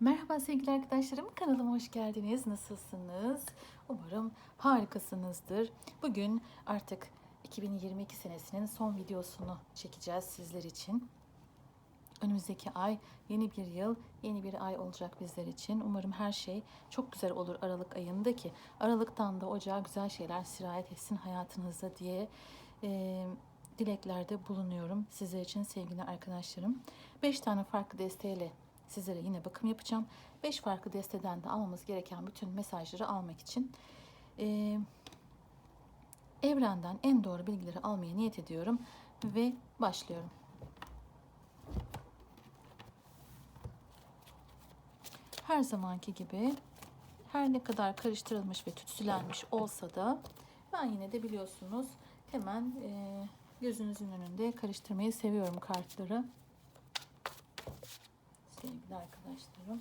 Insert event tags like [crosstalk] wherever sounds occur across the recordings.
Merhaba sevgili arkadaşlarım, kanalıma hoş geldiniz. Nasılsınız? Umarım harikasınızdır. Bugün artık 2022 senesinin son videosunu çekeceğiz sizler için. Önümüzdeki ay yeni bir yıl, yeni bir ay olacak bizler için. Umarım her şey çok güzel olur Aralık ayında ki Aralık'tan da Ocağa güzel şeyler sirayet etsin hayatınızda diye e, dileklerde bulunuyorum. Sizler için sevgili arkadaşlarım. 5 tane farklı desteğiyle sizlere yine bakım yapacağım. 5 farklı desteden de almamız gereken bütün mesajları almak için e, evrenden en doğru bilgileri almaya niyet ediyorum ve başlıyorum. Her zamanki gibi her ne kadar karıştırılmış ve tütsülenmiş olsa da ben yine de biliyorsunuz hemen e, gözünüzün önünde karıştırmayı seviyorum kartları. Sevgili arkadaşlarım.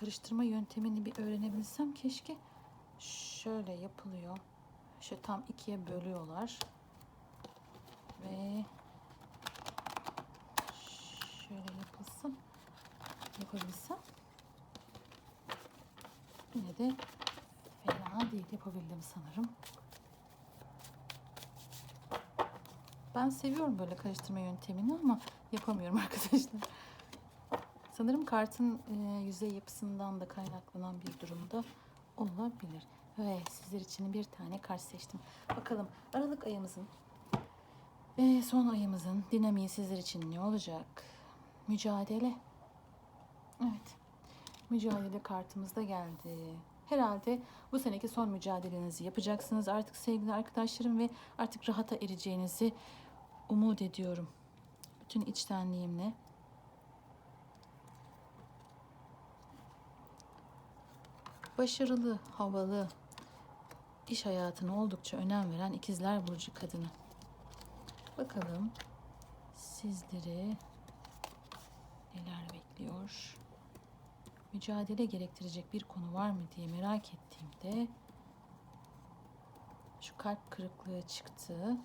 Karıştırma yöntemini bir öğrenebilsem keşke. Şöyle yapılıyor. Şu tam ikiye bölüyorlar. Ve şöyle yapılsın. Yapabilsem. Yine de fena değil. Yapabildim sanırım. Ben seviyorum böyle karıştırma yöntemini ama yapamıyorum [laughs] arkadaşlar. Sanırım kartın e, yüzey yapısından da kaynaklanan bir durumda olabilir. Ve sizler için bir tane kart seçtim. Bakalım Aralık ayımızın ve son ayımızın dinamiği sizler için ne olacak? Mücadele. Evet. Mücadele kartımız da geldi. Herhalde bu seneki son mücadelenizi yapacaksınız artık sevgili arkadaşlarım ve artık rahata ereceğinizi umut ediyorum. Bütün içtenliğimle. Başarılı, havalı, iş hayatına oldukça önem veren ikizler burcu kadını. Bakalım sizleri neler bekliyor? Mücadele gerektirecek bir konu var mı diye merak ettiğimde şu kalp kırıklığı çıktı.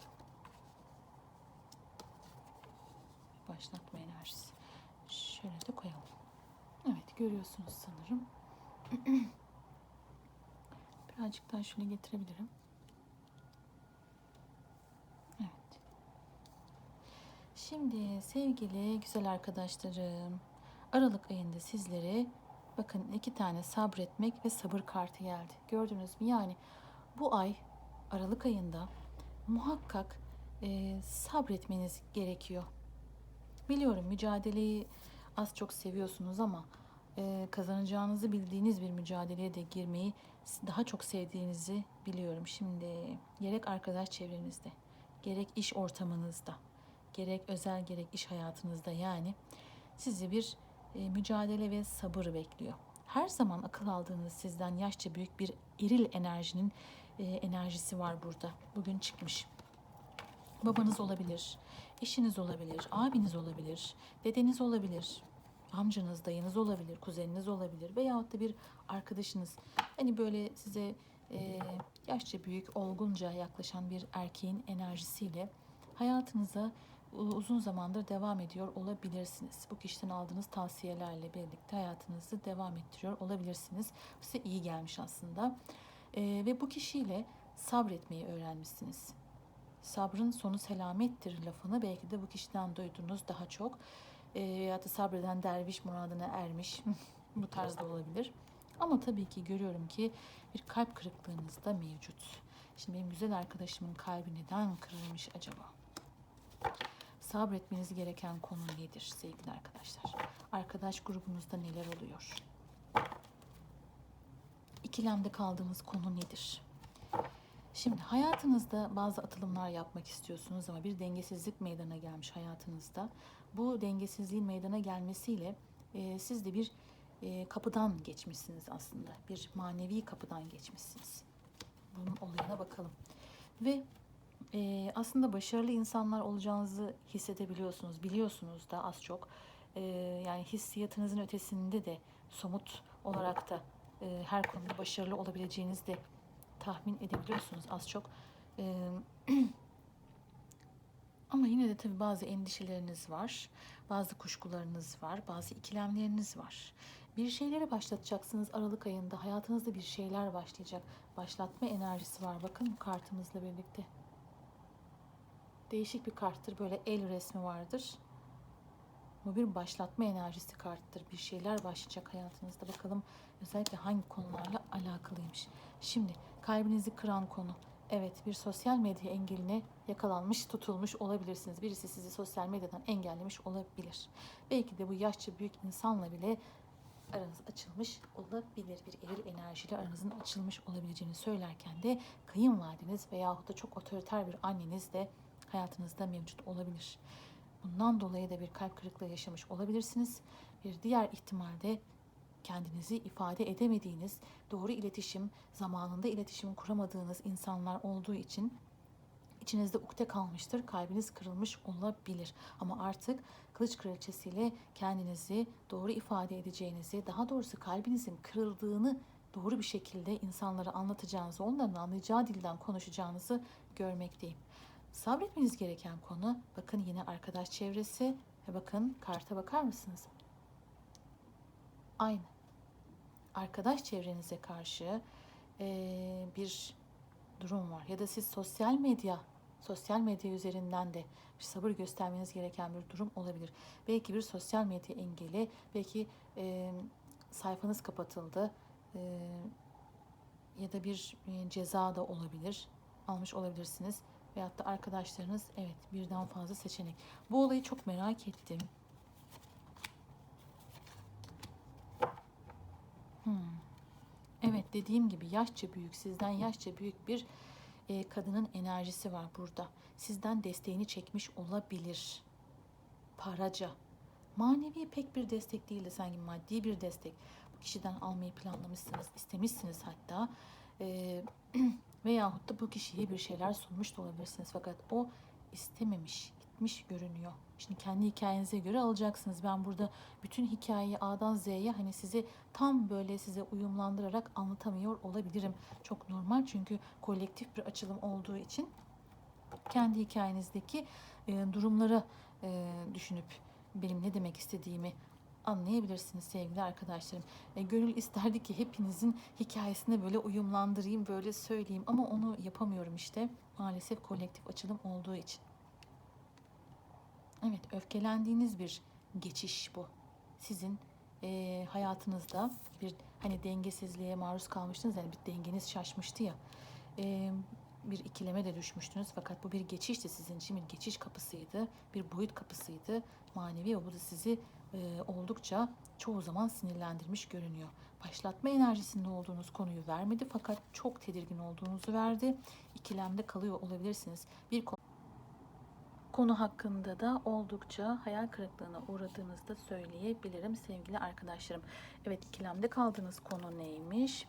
Başlatma enerjisi. Şöyle de koyalım. Evet görüyorsunuz sanırım. [clears throat] Birazcık daha şöyle getirebilirim. Evet. Şimdi sevgili güzel arkadaşlarım, Aralık ayında sizlere bakın iki tane sabretmek ve sabır kartı geldi. Gördünüz mü? Yani bu ay Aralık ayında muhakkak e, sabretmeniz gerekiyor. Biliyorum mücadeleyi az çok seviyorsunuz ama e, kazanacağınızı bildiğiniz bir mücadeleye de girmeyi daha çok sevdiğinizi biliyorum. Şimdi gerek arkadaş çevrenizde, gerek iş ortamınızda, gerek özel gerek iş hayatınızda yani sizi bir e, mücadele ve sabır bekliyor. Her zaman akıl aldığınız sizden yaşça büyük bir eril enerjinin e, enerjisi var burada. Bugün çıkmış. Babanız olabilir, eşiniz olabilir, abiniz olabilir, dedeniz olabilir, amcanız, dayınız olabilir, kuzeniniz olabilir veyahut da bir arkadaşınız. Hani böyle size e, yaşça büyük, olgunca yaklaşan bir erkeğin enerjisiyle hayatınıza uzun zamandır devam ediyor olabilirsiniz. Bu kişiden aldığınız tavsiyelerle birlikte hayatınızı devam ettiriyor olabilirsiniz. Bu size iyi gelmiş aslında. E, ve bu kişiyle sabretmeyi öğrenmişsiniz. Sabrın sonu selamettir lafını belki de bu kişiden duydunuz daha çok e, ya da sabreden derviş muradına ermiş [laughs] bu tarzda olabilir. Ama tabii ki görüyorum ki bir kalp kırıklığınız da mevcut. Şimdi benim güzel arkadaşımın kalbi neden kırılmış acaba? Sabretmeniz gereken konu nedir sevgili arkadaşlar? Arkadaş grubunuzda neler oluyor? İkilemde kaldığımız konu nedir? Şimdi hayatınızda bazı atılımlar yapmak istiyorsunuz ama bir dengesizlik meydana gelmiş hayatınızda. Bu dengesizliğin meydana gelmesiyle e, siz de bir e, kapıdan geçmişsiniz aslında. Bir manevi kapıdan geçmişsiniz. Bunun olayına bakalım. Ve e, aslında başarılı insanlar olacağınızı hissedebiliyorsunuz, biliyorsunuz da az çok. E, yani hissiyatınızın ötesinde de somut olarak da e, her konuda başarılı olabileceğinizi de tahmin edebiliyorsunuz az çok. [clears throat] Ama yine de tabii bazı endişeleriniz var, bazı kuşkularınız var, bazı ikilemleriniz var. Bir şeyleri başlatacaksınız Aralık ayında. Hayatınızda bir şeyler başlayacak. Başlatma enerjisi var. Bakın kartımızla birlikte. Değişik bir karttır. Böyle el resmi vardır. Bu bir başlatma enerjisi karttır. Bir şeyler başlayacak hayatınızda. Bakalım özellikle hangi konularla alakalıymış. Şimdi kalbinizi kıran konu. Evet bir sosyal medya engeline yakalanmış, tutulmuş olabilirsiniz. Birisi sizi sosyal medyadan engellemiş olabilir. Belki de bu yaşça büyük insanla bile aranız açılmış olabilir. Bir eril enerjiyle aranızın açılmış olabileceğini söylerken de kayınvalideniz veyahut da çok otoriter bir anneniz de hayatınızda mevcut olabilir. Bundan dolayı da bir kalp kırıklığı yaşamış olabilirsiniz. Bir diğer ihtimalde kendinizi ifade edemediğiniz, doğru iletişim, zamanında iletişim kuramadığınız insanlar olduğu için içinizde ukde kalmıştır, kalbiniz kırılmış olabilir. Ama artık kılıç kraliçesiyle kendinizi doğru ifade edeceğinizi, daha doğrusu kalbinizin kırıldığını doğru bir şekilde insanlara anlatacağınızı, onların anlayacağı dilden konuşacağınızı görmekteyim. Sabretmeniz gereken konu, bakın yine arkadaş çevresi ve bakın karta bakar mısınız? Aynı. Arkadaş çevrenize karşı eee, bir durum var. Ya da siz sosyal medya, sosyal medya üzerinden de bir sabır göstermeniz gereken bir durum olabilir. Belki bir sosyal medya engeli, belki eee, sayfanız kapatıldı eee, ya da bir e, ceza da olabilir. Almış olabilirsiniz. Veyahut da arkadaşlarınız evet birden fazla seçenek. Bu olayı çok merak ettim. Hmm. Evet dediğim gibi yaşça büyük, sizden yaşça büyük bir e, kadının enerjisi var burada. Sizden desteğini çekmiş olabilir. Paraca. Manevi pek bir destek değil de sanki maddi bir destek. Bu kişiden almayı planlamışsınız, istemişsiniz hatta. E, [clears throat] veyahut da bu kişiye bir şeyler sunmuş da olabilirsiniz. Fakat o istememiş, gitmiş görünüyor. Şimdi kendi hikayenize göre alacaksınız. Ben burada bütün hikayeyi A'dan Z'ye hani sizi tam böyle size uyumlandırarak anlatamıyor olabilirim. Çok normal çünkü kolektif bir açılım olduğu için kendi hikayenizdeki durumları düşünüp benim ne demek istediğimi anlayabilirsiniz sevgili arkadaşlarım. E, gönül isterdi ki hepinizin hikayesine böyle uyumlandırayım, böyle söyleyeyim ama onu yapamıyorum işte. Maalesef kolektif açılım olduğu için. Evet, öfkelendiğiniz bir geçiş bu. Sizin e, hayatınızda bir hani dengesizliğe maruz kalmıştınız. Yani bir dengeniz şaşmıştı ya. E, bir ikileme de düşmüştünüz. Fakat bu bir geçişti sizin için. Bir geçiş kapısıydı. Bir boyut kapısıydı. Manevi ve bu da sizi e, oldukça çoğu zaman sinirlendirmiş görünüyor. Başlatma enerjisinde olduğunuz konuyu vermedi fakat çok tedirgin olduğunuzu verdi. İkilemde kalıyor olabilirsiniz. Bir konu konu hakkında da oldukça hayal kırıklığına uğradığınızı da söyleyebilirim sevgili arkadaşlarım. Evet ikilemde kaldığınız konu neymiş?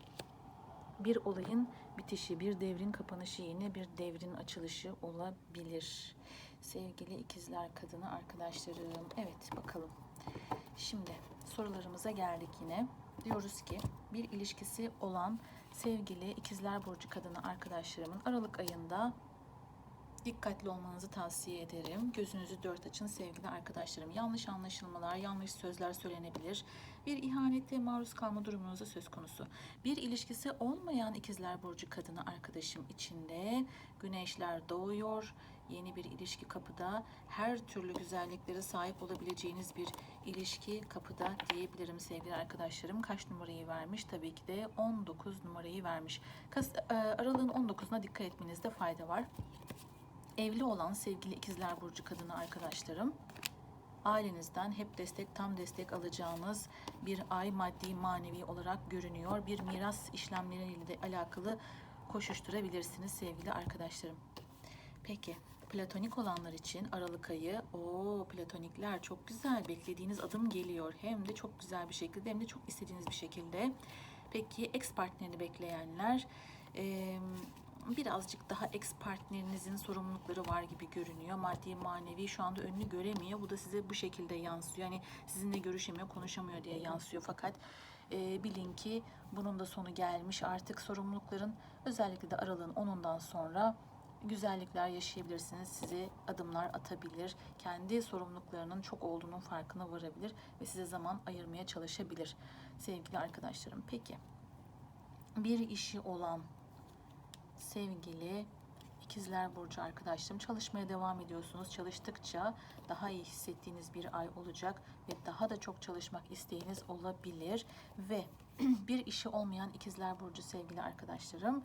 Bir olayın bitişi, bir devrin kapanışı, yine bir devrin açılışı olabilir. Sevgili ikizler kadını arkadaşlarım. Evet bakalım. Şimdi sorularımıza geldik yine. Diyoruz ki bir ilişkisi olan sevgili ikizler burcu kadını arkadaşlarımın Aralık ayında dikkatli olmanızı tavsiye ederim. Gözünüzü dört açın sevgili arkadaşlarım. Yanlış anlaşılmalar, yanlış sözler söylenebilir. Bir ihanete maruz kalma durumunuz da söz konusu. Bir ilişkisi olmayan ikizler burcu kadını arkadaşım içinde güneşler doğuyor. Yeni bir ilişki kapıda. Her türlü güzelliklere sahip olabileceğiniz bir ilişki kapıda diyebilirim sevgili arkadaşlarım. Kaç numarayı vermiş? Tabii ki de 19 numarayı vermiş. Kas, e, aralığın 19'una dikkat etmenizde fayda var. Evli olan sevgili ikizler burcu kadını arkadaşlarım ailenizden hep destek, tam destek alacağınız bir ay maddi manevi olarak görünüyor. Bir miras işlemleriyle de alakalı koşuşturabilirsiniz sevgili arkadaşlarım. Peki platonik olanlar için Aralık ayı o platonikler çok güzel beklediğiniz adım geliyor. Hem de çok güzel bir şekilde hem de çok istediğiniz bir şekilde. Peki ex partnerini bekleyenler eee, birazcık daha ex partnerinizin sorumlulukları var gibi görünüyor. Maddi manevi şu anda önünü göremiyor. Bu da size bu şekilde yansıyor. Yani sizinle görüşemiyor, konuşamıyor diye yansıyor. Fakat e, bilin ki bunun da sonu gelmiş. Artık sorumlulukların özellikle de aralığın 10'undan sonra güzellikler yaşayabilirsiniz. Size adımlar atabilir. Kendi sorumluluklarının çok olduğunun farkına varabilir ve size zaman ayırmaya çalışabilir sevgili arkadaşlarım. Peki bir işi olan sevgili ikizler burcu arkadaşlarım çalışmaya devam ediyorsunuz. Çalıştıkça daha iyi hissettiğiniz bir ay olacak ve daha da çok çalışmak isteğiniz olabilir ve [clears throat] bir işi olmayan ikizler burcu sevgili arkadaşlarım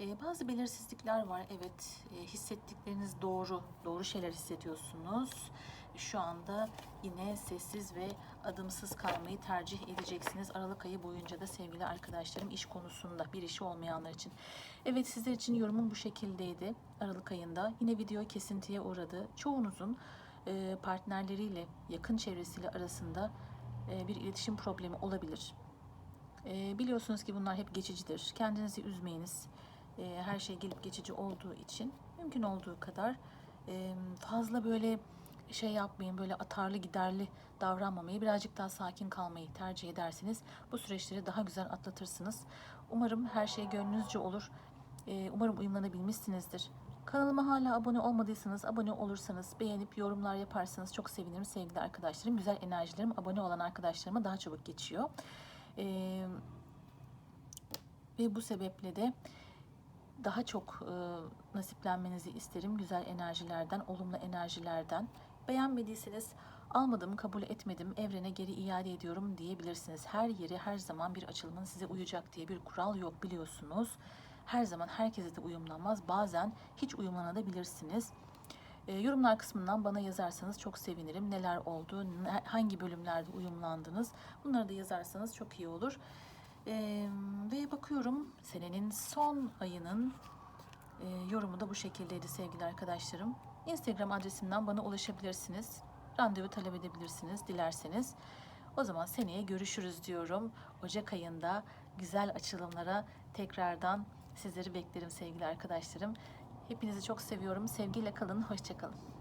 e, bazı belirsizlikler var. Evet e, hissettikleriniz doğru. Doğru şeyler hissediyorsunuz. Şu anda yine sessiz ve adımsız kalmayı tercih edeceksiniz. Aralık ayı boyunca da sevgili arkadaşlarım iş konusunda bir işi olmayanlar için. Evet sizler için yorumum bu şekildeydi. Aralık ayında yine video kesintiye uğradı. Çoğunuzun e, partnerleriyle, yakın çevresiyle arasında e, bir iletişim problemi olabilir. E, biliyorsunuz ki bunlar hep geçicidir. Kendinizi üzmeyiniz. E, her şey gelip geçici olduğu için mümkün olduğu kadar e, fazla böyle şey yapmayın, böyle atarlı giderli davranmamayı, birazcık daha sakin kalmayı tercih ederseniz bu süreçleri daha güzel atlatırsınız. Umarım her şey gönlünüzce olur. E, umarım uyumlanabilmişsinizdir. Kanalıma hala abone olmadıysanız, abone olursanız, beğenip yorumlar yaparsanız çok sevinirim sevgili arkadaşlarım. Güzel enerjilerim abone olan arkadaşlarıma daha çabuk geçiyor. Eee ve bu sebeple de daha çok e, nasiplenmenizi isterim güzel enerjilerden, olumlu enerjilerden. Beğenmediyseniz almadım, kabul etmedim, evrene geri iade ediyorum diyebilirsiniz. Her yeri her zaman bir açılımın size uyacak diye bir kural yok biliyorsunuz. Her zaman herkese de uyumlanmaz. Bazen hiç uyumlanabilirsiniz. E, yorumlar kısmından bana yazarsanız çok sevinirim. Neler oldu, hangi bölümlerde uyumlandınız bunları da yazarsanız çok iyi olur. Ee, ve bakıyorum senenin son ayının e, yorumu da bu şekildeydi sevgili arkadaşlarım. Instagram adresimden bana ulaşabilirsiniz. Randevu talep edebilirsiniz dilerseniz. O zaman seneye görüşürüz diyorum. Ocak ayında güzel açılımlara tekrardan sizleri beklerim sevgili arkadaşlarım. Hepinizi çok seviyorum. Sevgiyle kalın, hoşçakalın.